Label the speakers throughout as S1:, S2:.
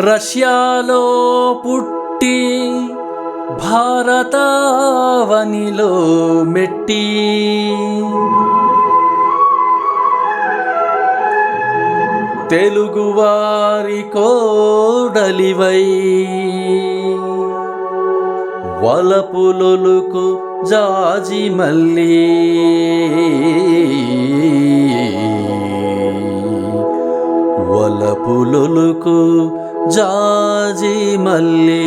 S1: రష్యాలో పుట్టి భారతావనిలో మెట్టి. తెలుగువారి కోడలివై వలపులొలుకు జాజి మల్లి జాజి మల్లి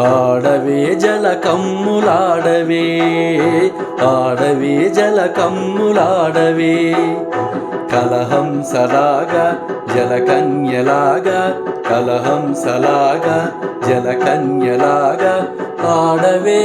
S1: ఆడవే జల కమ్ములాడవే ఆడవే జల కమ్ములాడవే. కలహం సలాగా జలకన్యలాగా కలహం సలాగా జలకన్యలాగా ఆడవే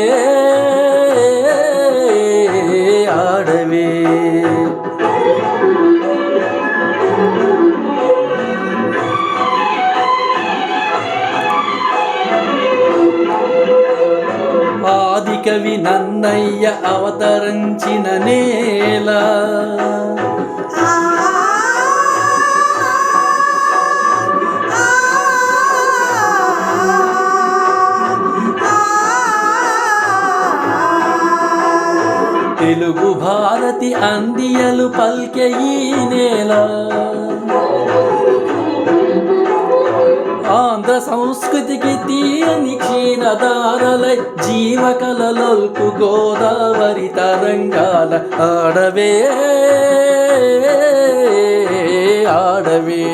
S1: ఆదికవి నన్నయ్య అవతరించిన నేల. తెలుగు భారతి అందియలు పల్కే ఈ నేల. ఆంధ్ర సంస్కృతికి తీయని క్షీరదారలై జీవకలలొల్పు గోదావరి తరంగాల ఆడవే ఆడవే.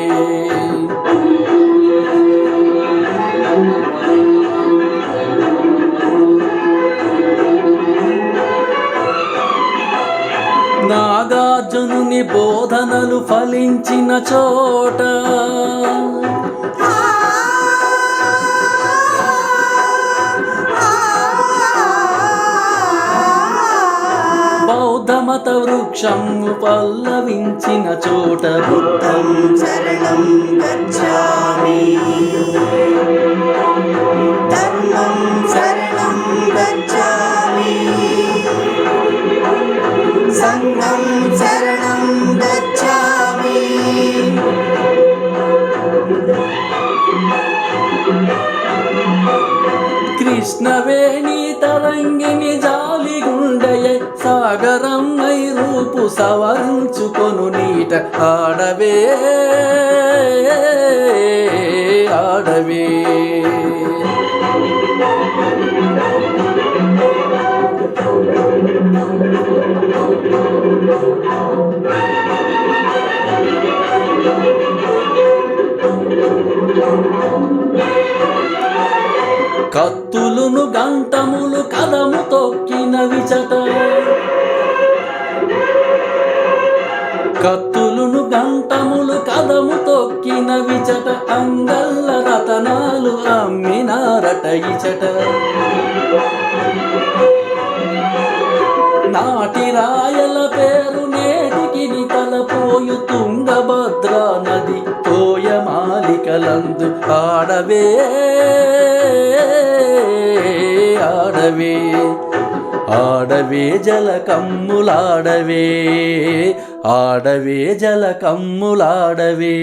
S1: నాగార్జునుని బోధనలు ఫలించిన చోట బౌద్ధమత వృక్షము పల్లవించిన చోట
S2: బుద్ధం శరణం గచ్చామి.
S1: కృష్ణవేణి తరంగిణి జాలిగుండయ. సాగరం రూపు సవరించుకొను నీట ఆడవే. ఆడవే. కత్తులును గంటములు కదము తొక్కిన విచట కత్తులును గంటములు కదము తొక్కిన విచట అంగల్ల రతనాలు అమ్మినారట ఇచట నాటి రాయల పేరు తోయమాలికలందు ఆడవే ఆడవే ఆడవే జల కమ్ములాడవే ఆడవే జల కమ్ములాడవే